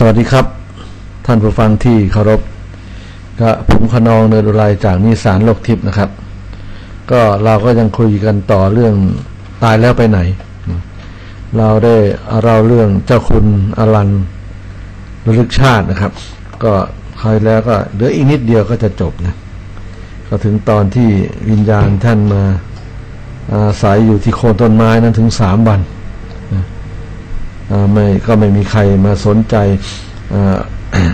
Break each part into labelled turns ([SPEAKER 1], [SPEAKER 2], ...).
[SPEAKER 1] สวัสดีครับ ท่านผู้ฟังที่เคารพก็ผมขนองเนรุไรจากนิสานโลกทิพย์นะครับ ก็เราก็ยังคุยกันต่อเรื่องตายแล้วไปไหน เราได้เราเรื่องเจ้าคุณอลันระลึกชาตินะครับ ก็คอยแล้วก็เหลืออีกนิดเดียวก็จะจบนะก็ถึงตอนที่วิญญาณท่านมาอาศัยอยู่ที่โคนต้นไม้นั้นถึงสามวัน ไม่ก็ไม่มีใครมาสนใจ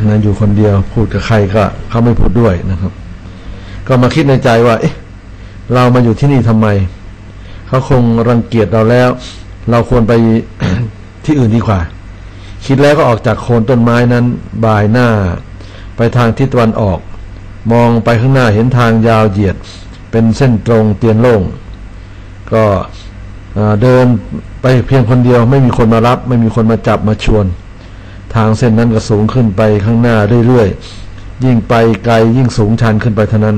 [SPEAKER 1] นะอยู่คนเดียวพูดกับใครก็เขาไม่พูดด้วยนะครับ ก็มาคิดในใจว่า เอ๊ะ เรามาอยู่ที่นี่ทำไม เขาคงรังเกียจเราแล้ว เราควรไปที่อื่นดีกว่า คิดแล้วก็ออกจากโคนต้นไม้นั้น บ่ายหน้า ไปทางทิศตะวันออก มองไปข้างหน้าเห็นทางยาวเหยียด เป็นเส้นตรงเตียนโล่ง ก็ เดินไปเพียงคนเดียวไม่มีคนมารับ ไม่มีคนมาจับมาชวน ทางเส้นนั้นก็สูงขึ้นไปข้างหน้าเรื่อยๆ ยิ่งไปไกลยิ่งสูงชันขึ้นไปเท่านั้น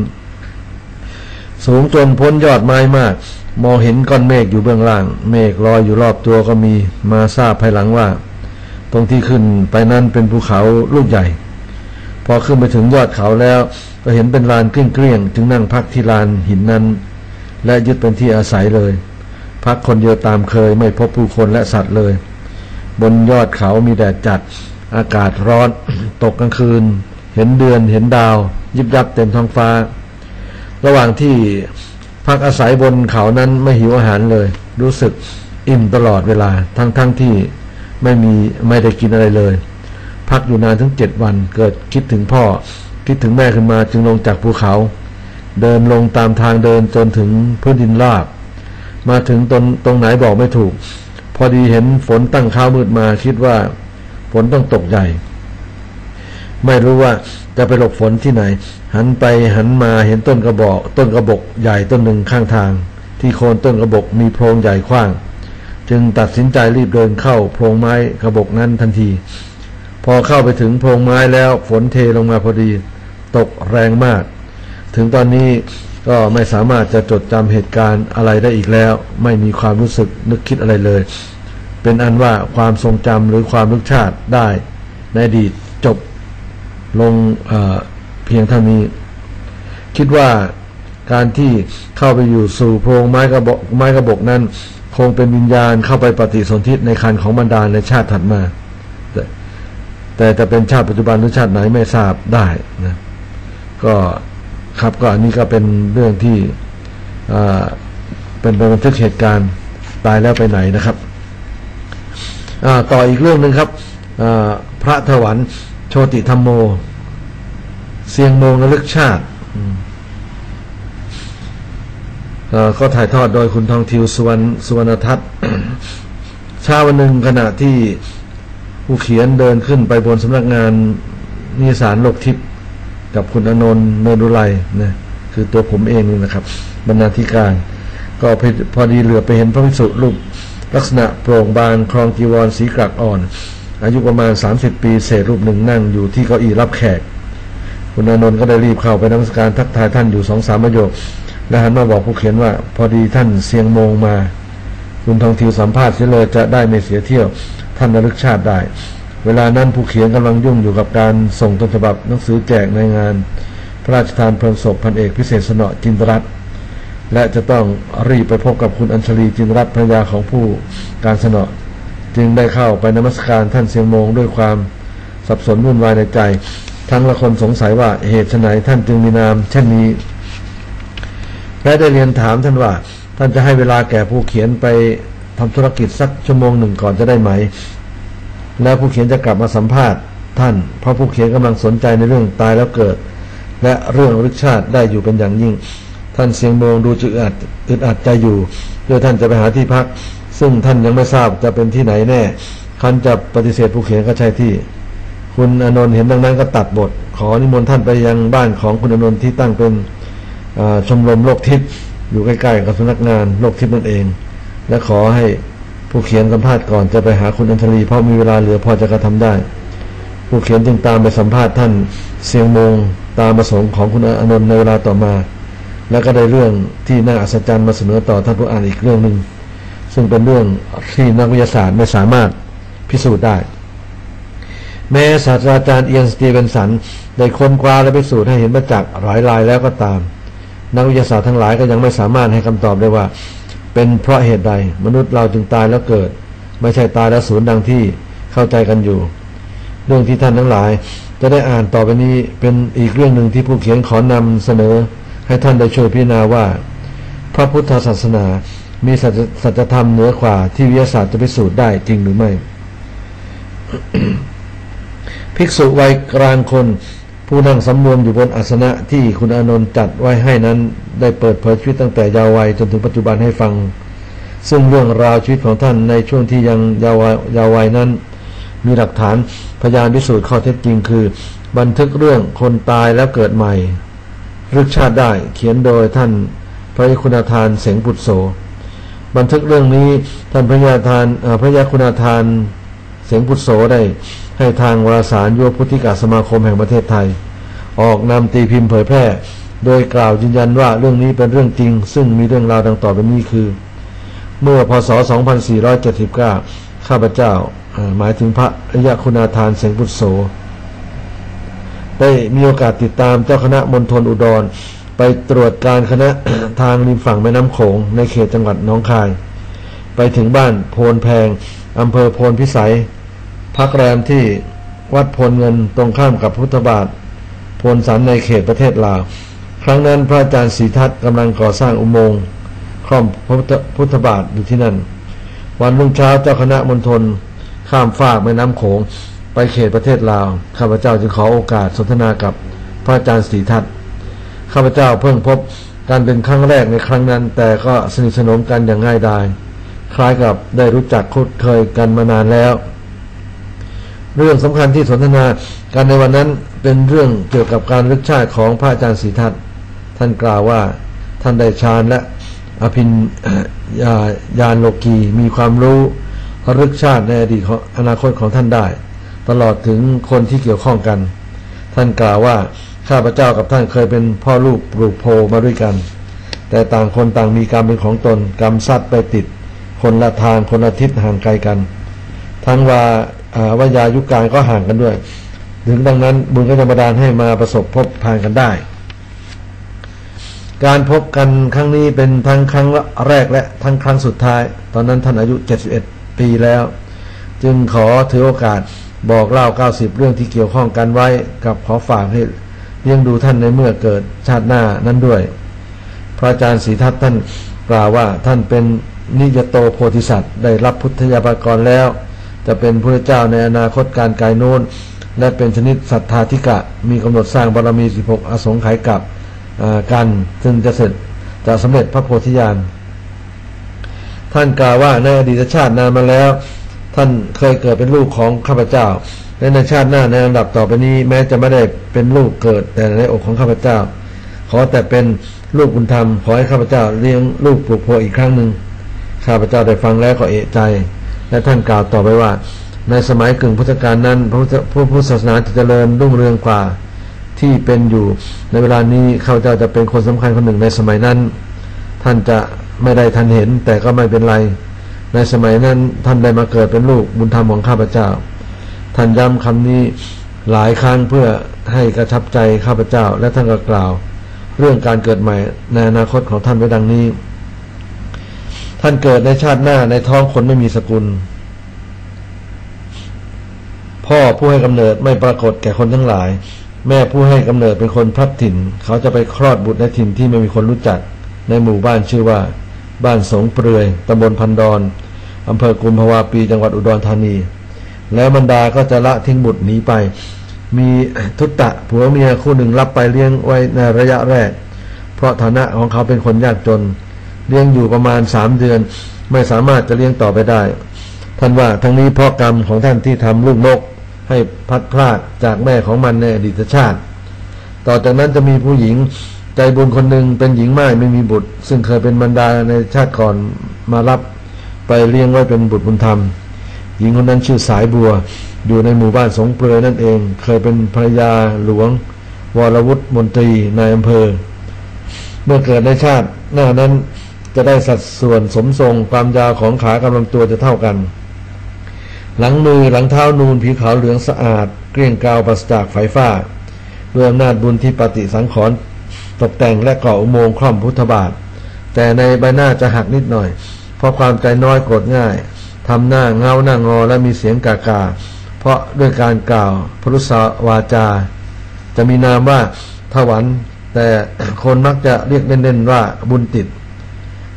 [SPEAKER 1] สูงจนพ้นยอดไม้มาก มองเห็นก้อนเมฆอยู่เบื้องล่าง เมฆลอยอยู่รอบตัวก็มีมาทราบภายหลังว่า ตรงที่ขึ้นไปนั้นเป็นภูเขาลูกใหญ่ พอขึ้นไปถึงยอดเขาแล้ว ก็เห็นเป็นลานเกลี้ยงๆจึงนั่งพักที่ลานหินนั้น และยึดเป็นที่อาศัยเลย พักคนเดียวตามเคยไม่พบผู้คนและสัตว์เลย บนยอดเขามีแดดจัด อากาศร้อน ตกกลางคืน เห็นเดือนเห็นดาว ยิบยับเต็มท้องฟ้า ระหว่างที่พักอาศัยบนเขานั้นไม่หิวอาหารเลย รู้สึกอิ่มตลอดเวลา ทั้งๆทที่ไม่มีไม่ได้กินอะไรเลย พักอยู่นานถึงเจ็ดวันเกิดคิดถึงพ่อ คิดถึงแม่ขึ้นมาจึงลงจากภูเขา เดินลงตามทางเดินจนถึงพื้นดินราบ มาถึงตรงตรงไหนบอกไม่ถูก พอดีเห็นฝนตั้งข้าวมืดมาคิดว่าฝนต้องตกใหญ่ไม่รู้ว่าจะไปหลบฝนที่ไหน หันไปหันมาเห็นต้นกระบอก ต้นกระบอกใหญ่ต้นหนึ่งข้างทาง ที่โคนต้นกระบอกมีโพรงใหญ่กว้าง จึงตัดสินใจรีบเดินเข้าโพรงไม้กระบอกนั้นทันที พอเข้าไปถึงโพรงไม้แล้วฝนเทลงมาพอดี ตกแรงมาก ถึงตอนนี้ ก็ไม่สามารถจะจดจำเหตุการณ์อะไรได้อีกแล้ว ไม่มีความรู้สึกนึกคิดอะไรเลย เป็นอันว่าความทรงจำหรือความลึกชาติได้ ในอดีตจบลงเเพียงเท่านี้ คิดว่าการที่เข้าไปอยู่สู่โพรงไม้กระบอกไม้กระบอกนั้น คงเป็นวิญญาณเข้าไปปฏิสนธิในคันของบรรดาในชาติถัดมา แต่แต่จะเป็นชาติปัจจุบันหรือชาติไหนไม่ทราบได้นะก็ ครับก็อันนี้ก็เป็นเรื่องที่เป็นบันทึกเหตุการณ์ตายแล้วไปไหนนะครับต่ออีกเรื่องหนึ่งครับพระถวันโชติธรรมโม เสียงโมงระลึกชาติก็ถ่ายทอดโดยคุณทองทิวสุวรรณสุวรรณทัศน์เช้าวันหนึ่งขณะที่ผู้เขียนเดินขึ้นไปบนสำนักงานนิสารโลกทิพย์ กับคุณอนนท์เนรุไลนะคือตัวผมเองนี่นะครับบรรณาธิการ ก็พอดีเหลือไปเห็นพระภิกษุรูปลักษณะโปร่งบานครองจีวรสีกรักอ่อน อายุประมาณ 30 ปีเศษรูปหนึ่งนั่งอยู่ที่เก้าอี้รับแขก คุณอนนท์ก็ได้รีบเข้าไปนมัสการทักทายท่านอยู่สองสามประโยคและหันมาบอกผู้เขียนว่า พอดีท่านเสียงโมงมา คุณทองทิวสัมภาษณ์เสียเลยจะได้ไม่เสียเที่ยว ท่านระลึกชาติได้ เวลานั้นผู้เขียนกำลังยุ่งอยู่กับการส่งต้นฉบับหนังสือแจกในงาน พระราชทานเพลิงศพพันเอกพิเศษสนอจินตรัตและจะต้องรีบไปพบกับคุณอัญชลีจินตรัตภรรยาของผู้การสนอจึงได้เข้าไปนมัสการท่านเสียงโมงด้วยความสับสนวุ่นวายในใจ ทั้งละคนสงสัยว่าเหตุไนท่านจึงมีนามเช่นนี้ และได้เรียนถามท่านว่า ท่านจะให้เวลาแก่ผู้เขียนไปทำธุรกิจสักชั่วโมงหนึ่งก่อนจะได้ไหม แล้วผู้เขียนจะกลับมาสัมภาษณ์ท่าน เพราะผู้เขียนกำลังสนใจในเรื่องตายแล้วเกิด และเรื่องรึกชาติได้อยู่เป็นอย่างยิ่ง ท่านเสียงโมงดูจึอัดอึดอัดใจอยู่โดยท่านจะไปหาที่พัก ซึ่งท่านยังไม่ทราบจะเป็นที่ไหนแน่ คันจะปฏิเสธผู้เขียนก็ใช่ที่ คุณอนนท์เห็นดังนั้นก็ตัดบท ขอนิมนต์ท่านไปยังบ้านของคุณอนนท์ที่ตั้งเป็นชมรมโลกทิพย์อยู่ใกล้ๆกับสำนักงานโลกทิพย์นั่นเอง และขอให้ ผู้เขียนสัมภาษณ์ก่อนจะไปหาคุณอัญชลีเพราะมีเวลาเหลือพอจะกระทำได้ ผู้เขียนจึงตามไปสัมภาษณ์ท่านเสียงมงตามประสงค์ของคุณอนนท์ในเวลาต่อมา แล้วก็ได้เรื่องที่น่าอัศจรรย์มาเสนอต่อท่านผู้อ่านอีกเรื่องหนึ่งซึ่งเป็นเรื่องที่นักวิทยาศาสตร์ไม่สามารถพิสูจน์ได้ แม้ศาสตราจารย์เอียนสตีเวนสันได้ค้นคว้าและพิสูจน์ให้เห็นประจักษ์หลายรายแล้วก็ตาม นักวิทยาศาสตร์ทั้งหลายก็ยังไม่สามารถให้คำตอบได้ว่า เป็นเพราะเหตุใด มนุษย์เราจึงตายแล้วเกิด ไม่ใช่ตายแล้วสูญดังที่เข้าใจกันอยู่ เรื่องที่ท่านทั้งหลาย จะได้อ่านต่อไปนี้เป็นอีกเรื่องหนึ่งที่ผู้เขียนขอนำเสนอ ให้ท่านได้ช่วยพิจารณาว่า พระพุทธศาสนามีสัจธรรมเหนือกว่าที่วิทยาศาสตร์จะพิสูจน์ได้จริงหรือไม่ ภิกษุวัยกลางคน ผู้นั่งสำรวมอยู่บนอาสนะที่คุณอานนท์จัดไว้ให้นั้นได้เปิดเผยชีวิตตั้งแต่ยาววัยจนถึงปัจจุบันให้ฟัง ซึ่งเรื่องราวชีวิตของท่านในช่วงที่ยังยาววยาววัยนั้น มีหลักฐานพยานพิสูจน์ข้อเท็จจริงคือ บันทึกเรื่องคนตายแล้วเกิดใหม่รึกชาติได้เขียนโดยท่านพระยคุณทานเสงปุตโสบันทึกเรื่องนี้ท่านพระยาทานพระยาคุณทาน งปุตโสได้ให้ทางวารสารยุวพุทธิกาสมาคมแห่งประเทศไทย ออกนำตีพิมพ์เผยแพร่ โดยกล่าวยืนยันว่าเรื่องนี้เป็นเรื่องจริง ซึ่งมีเรื่องราวดังต่อไปนี้คือ เมื่อพศ 2479 ข้าพเจ้าหมายถึงพระอริยคุณาทานเสงพุทโส ได้มีโอกาสติดตามเจ้าคณะมณฑลอุดร ไปตรวจการคณะทางริมฝั่งแม่น้ำโขงในเขตจังหวัดน้องคาย ไปถึงบ้านโพนแพงอำเภอโพนพิสัย พักแรมที่วัดพลเงินตรงข้ามกับพุทธบาทพลสันในเขตประเทศลาว ครั้งนั้นพระอาจารย์ศรีทัตกำลังก่อสร้างอุโมงค์คล่อมพุทธบาทอยู่ที่นั่น วันรุ่งเช้าเจ้าคณะมณฑลข้ามฟากแม่น้ำโขงไปเขตประเทศลาวข้าพเจ้าจึงขอโอกาสสนทนากับพระอาจารย์ศรีทัตข้าพเจ้าเพิ่งพบการเป็นครั้งแรกในครั้งนั้น แต่ก็สนิทสนมกันอย่างง่ายดายคล้ายกับได้รู้จักคุ้นเคยกันมานานแล้ว เรื่องสำคัญที่สนทนาการในวันนั้นเป็นเรื่องเกี่ยวกับการลึกชาติของพระอาจารย์ศรีทัตท่านกล่าวว่าท่านได้ฌานและอภินญาญาณโลกีมีความรู้รึกชาติในอดีตของอนาคตของท่านได้ ตลอดถึงคนที่เกี่ยวข้องกัน ท่านกล่าวว่าข้าพเจ้ากับท่านเคยเป็นพ่อลูกปลูกโพมาด้วยกัน แต่ต่างคนต่างมีกรรมเป็นของตนกรรมซัดไปติด คนละทางคนละทิศห่างไกลกัน ทั้งว่า วิญายุการก็ห่างกันด้วย ถึงดังนั้นบุญก็จะมาดานให้มาประสบพบผ่านกันได้ การพบกันครั้งนี้เป็นทั้งครั้งแรกและทั้งครั้งสุดท้าย ตอนนั้นท่านอายุ 71 ปีแล้ว จึงขอถือโอกาสบอกเล่า 90 เรื่องที่เกี่ยวข้องกันไว้กับขอฝากให้เลี้ยงดูท่านในเมื่อเกิดชาติหน้านั้นด้วย พระอาจารย์ศรีทัตท่านกล่าวว่าท่านเป็นนิยโตโพธิสัตว์ได้รับพุทธยาภากรแล้ว จะเป็นพระเจ้าในอนาคตการไกลโน้น และเป็นชนิดศรัทธาธิกะ มีกำหนดสร้างบารมี 16 อสงไขยกับกันซึ่งจะเสร็จจะสำเร็จพระโพธิญาณ ท่านกล่าวว่าในอดีตชาตินานมาแล้ว ท่านเคยเกิดเป็นลูกของข้าพเจ้าและในชาติหน้าในลำดับต่อไปนี้แม้จะไม่ได้เป็นลูกเกิดแต่ในอกของข้าพเจ้า ขอแต่เป็นลูกบุญธรรมขอให้ข้าพเจ้าเลี้ยงลูกปลูกโพอีกครั้งหนึ่งข้าพเจ้าได้ฟังแล้วก็เอะใจ และท่านกล่าวต่อไปว่า ในสมัยกึ่งพุทธกาลนั้นพระพุทธศาสนาจะเจริญรุ่งเรืองกว่าที่เป็นอยู่ในเวลานี้ข้าพเจ้าจะเป็นคนสำคัญคนหนึ่งในสมัยนั้น ท่านจะไม่ได้ทันเห็นแต่ก็ไม่เป็นไร ในสมัยนั้นท่านได้มาเกิดเป็นลูกบุญธรรมของข้าพเจ้า ท่านย้ำคำนี้หลายครั้งเพื่อให้กระชับใจข้าพเจ้าและท่านก็กล่าว เรื่องการเกิดใหม่ในอนาคตของท่านไว้ดังนี้ ท่านเกิดในชาติหน้าในท้องคนไม่มีสกุล พ่อผู้ให้กำเนิดไม่ปรากฏแก่คนทั้งหลาย แม่ผู้ให้กำเนิดเป็นคนพลัดถิ่น เขาจะไปคลอดบุตรในถิ่นที่ไม่มีคนรู้จัก ในหมู่บ้านชื่อว่า บ้านสงเปลือยตำบลพันดอนอำเภอกุมภาวาปีจังหวัดอุดรธานี แล้วบรรดาก็จะละทิ้งบุตรหนีไป มีทุตตะผัวเมียคู่หนึ่งรับไปเลี้ยงไว้ในระยะแรก เพราะฐานะของเขาเป็นคนยากจน เลี้ยงอยู่ประมาณสามเดือน ไม่สามารถจะเลี้ยงต่อไปได้ ท่านว่าทั้งนี้เพราะกรรมของท่านที่ทำลูกนกให้พัดพลาดจากแม่ของมันในอดีตชาติ ต่อจากนั้นจะมีผู้หญิงใจบุญคนหนึ่งเป็นหญิงไม้ไม่มีบุตร ซึ่งเคยเป็นบรรดาในชาติก่อนมารับไปเลี้ยงไว้เป็นบุตรบุญธรรม หญิงคนนั้นชื่อสายบัว อยู่ในหมู่บ้านสงเปลยนั่นเอง เคยเป็นภรรยาหลวง วรวุฒิมนตรีในอำเภอ เมื่อเกิดในชาติหน้านั้น จะได้สัดส่วนสมทรงความยาวของขากำลังตัวจะเท่ากัน หลังมือหลังเท้านูนผิวขาวเหลืองสะอาด เกลี้ยงกาวปราศจากไฟฟ้าด้วยอำนาจบุญที่ปฏิสังขรณ์ตกแต่งและก่ออุโมงค์คล่อมพุทธบาท แต่ในใบหน้าจะหักนิดหน่อย เพราะความใจน้อยโกรธง่ายทำหน้าเงาหน้างอและมีเสียงกากา เพราะด้วยการกล่าวพรุษวาจา จะมีนามว่าถวัน แต่คนมักจะเรียกเล่นๆว่าบุญติด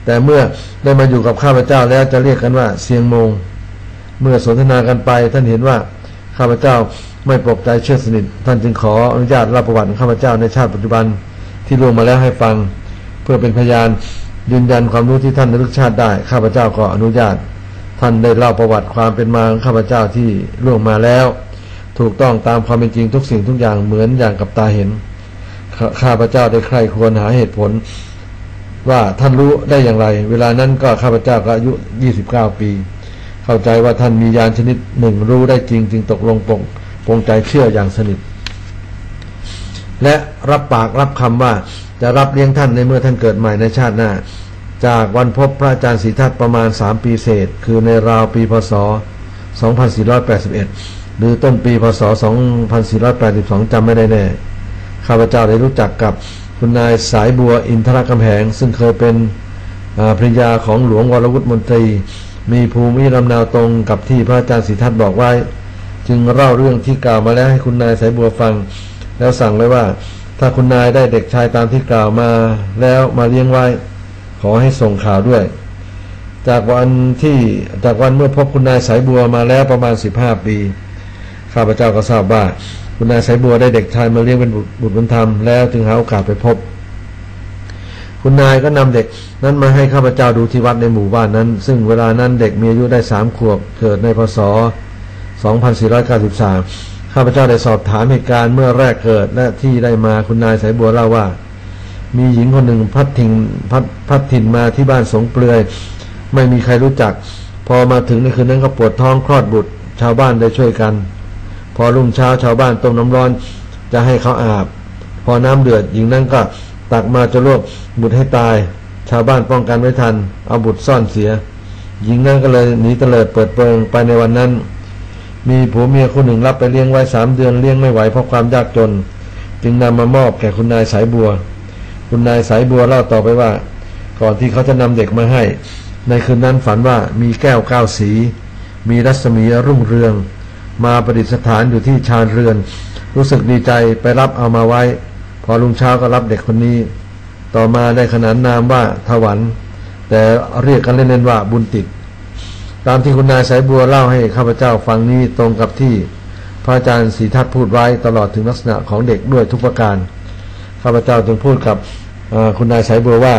[SPEAKER 1] แต่เมื่อได้มาอยู่กับข้าพเจ้าแล้วจะเรียกกันว่าเสียงมง เมื่อสนทนากันไป ท่านเห็นว่าข้าพเจ้าไม่ปลกใจเชื่อสนิท ท่านจึงขออนุญาตเล่าประวัติข้าพเจ้าในชาติปัจจุบันที่ล่วงมาแล้วให้ฟัง เพื่อเป็นพยานยืนยันความรู้ที่ท่านในลึกชาติได้ ข้าพเจ้าก็อนุญาต ท่านได้เล่าประวัติความเป็นมาของข้าพเจ้าที่ล่วงมาแล้ว ถูกต้องตามความเป็นจริงทุกสิ่งทุกอย่างเหมือนอย่างกับตาเห็นข้าพเจ้าได้ใคร่ควรหาเหตุผล ว่าท่านรู้ได้อย่างไร เวลานั้นก็ข้าพเจ้าก็อายุ 29 ปี เข้าใจว่าท่านมียานชนิดหนึ่งรู้ได้จริงจึงตกลงปงปงใจเชื่ออย่างสนิท และรับปากรับคำว่าจะรับเลี้ยงท่านในเมื่อท่านเกิดใหม่ในชาติหน้า จากวันพบพระอาจารย์ศรีทัตประมาณ 3 ปีเศษ คือในราวปีพศ 2481 หรือต้นปีพศ 2482จำไม่ได้แน่ข้าพเจ้าได้รู้จักกับ คุณนายสายบัวอินทรกำแหง ซึ่งเคยเป็นภริยาของหลวงวรวุฒิมนตรี มีภูมิลำนาวตรงกับที่พระอาจารย์ศรีทัตบอกไว้ จึงเล่าเรื่องที่กล่าวมาแล้วให้คุณนายสายบัวฟัง แล้วสั่งไว้ว่า ถ้าคุณนายได้เด็กชายตามที่กล่าวมาแล้วมาเลี้ยงไว้ ขอให้ส่งข่าวด้วย จากวันที่จากวันเมื่อพบคุณนายสายบัวมาแล้วประมาณ 15 ปี ข้าพเจ้าก็ทราบว่า คุณนายสายบัวได้เด็กชายมาเลี้ยงเป็นบุตรบุญธรรมแล้วจึงหาโอกาสไปพบ คุณนายก็นำเด็กนั้นมาให้ข้าพเจ้าดูที่วัดในหมู่บ้านนั้น ซึ่งเวลานั้นเด็กมีอายุได้สามขวบเกิดในพศ 2493 ข้าพเจ้าได้สอบถามเหตุการณ์เมื่อแรกเกิดและที่ได้มาคุณนายสายบัวเล่าว่า มีหญิงคนหนึ่งพัดถิ่นพัดพัดถิ่นมาที่บ้านสงเปลือย ไม่มีใครรู้จัก พอมาถึงในคืนนั้นก็ปวดท้องคลอดบุตร ชาวบ้านได้ช่วยกัน พอรุ่งเช้าชาวบ้านต้มน้ำร้อนจะให้เขาอาบ พอน้ำเดือดหญิงนั้นก็ตักมาจะลวกบุตรให้ตาย ชาวบ้านป้องกันไว้ทัน เอาบุตรซ่อนเสีย หญิงนั้นก็เลยหนีเตลิดเปิดเปิงไปในวันนั้น มีผัวเมียคนหนึ่งรับไปเลี้ยงไว้สามเดือนเลี้ยงไม่ไหวเพราะความยากจน จึงนำมามอบแก่คุณนายสายบัว คุณนายสายบัวเล่าต่อไปว่า ก่อนที่เขาจะนำเด็กมาให้ ในคืนนั้นฝันว่ามีแก้วเก้าสี มีรัศมีรุ่งเรือง มาประดิษฐานอยู่ที่ชานเรือน รู้สึกดีใจไปรับเอามาไว้ พอลุงเช้าก็รับเด็กคนนี้ ต่อมาได้ขนานนามว่าถวันแต่เรียกกันเล่นๆว่าบุญติด ตามที่คุณนายสายบัวเล่าให้ข้าพเจ้าฟังนี้ตรงกับที่พระอาจารย์ศรีทัตพูดไว้ตลอดถึงลักษณะของเด็กด้วยทุกประการข้าพเจ้าจึงพูดกับคุณนายสายบัวว่า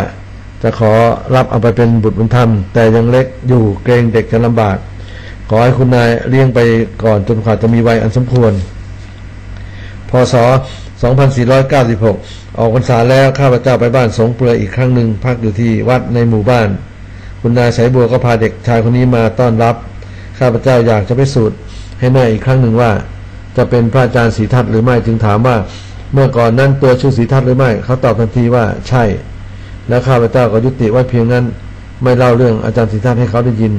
[SPEAKER 1] จะขอรับเอาไปเป็นบุตรบุญธรรม แต่ยังเล็กอยู่เกรงเด็กจะลำบาก ขอให้คุณนายเลี้ยงไปก่อนจนกว่าจะมีวัยอันสมควร พศ 2496 ออกพรรษาแล้วข้าพเจ้าไปบ้านสงเปลือยอีกครั้งหนึ่งพักอยู่ที่วัดในหมู่บ้าน คุณนายสายบัวก็พาเด็กชายคนนี้มาต้อนรับ ข้าพเจ้าอยากจะไปสูตรให้แน่อีกครั้งหนึ่งว่า จะเป็นพระอาจารย์ศรีทัตหรือไม่จึงถามว่า เมื่อก่อนนั้นตัวชื่อศรีทัตหรือไม่เขาตอบทันทีว่าใช่ แล้วข้าพเจ้าก็ยุติไว้เพียงนั้น ไม่เล่าเรื่องอาจารย์ศรีทัตให้เขาได้ยิน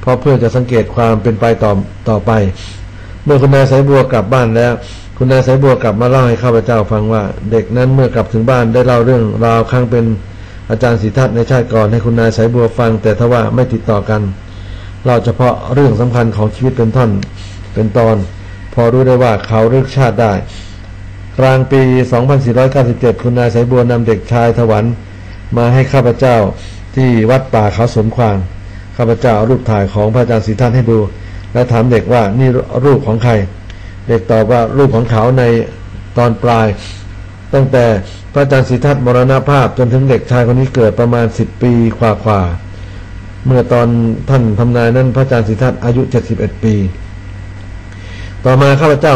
[SPEAKER 1] เพราะเพื่อจะสังเกตความเป็นไปต่อต่อไป เมื่อคุณนายสายบัวกลับบ้านแล้ว คุณนายสายบัวกลับมาเล่าให้ข้าพเจ้าฟังว่า เด็กนั้นเมื่อกลับถึงบ้านได้เล่าเรื่องราวครั้งเป็นอาจารย์ศรีทัตในชาติก่อนให้คุณนายสายบัวฟัง แต่ทว่าไม่ติดต่อกันเราเฉพาะเรื่องสำคัญของชีวิตเป็นท่อนเป็นตอน พอรู้ได้ว่าเขาเลือกชาติได้กลางปี 2497 คุณนายสายบัวนำเด็กชายถวันมาให้ข้าพเจ้าที่วัดป่าเขาสวนควาง ข้าพเจ้าเอารูปถ่ายของพระอาจารย์ศรีทัตให้ดู และถามเด็กว่านี่รูปของใคร เด็กตอบว่ารูปของเขาในตอนปลาย ตั้งแต่พระอาจารย์ศรีทัตมรณภาพจนถึงเด็กชายคนนี้เกิดประมาณ10ปีกว่าเมื่อตอนท่านทำนายนั้นพระอาจารย์ศรีทัตอายุ71ปี ต่อมาข้าพเจ้า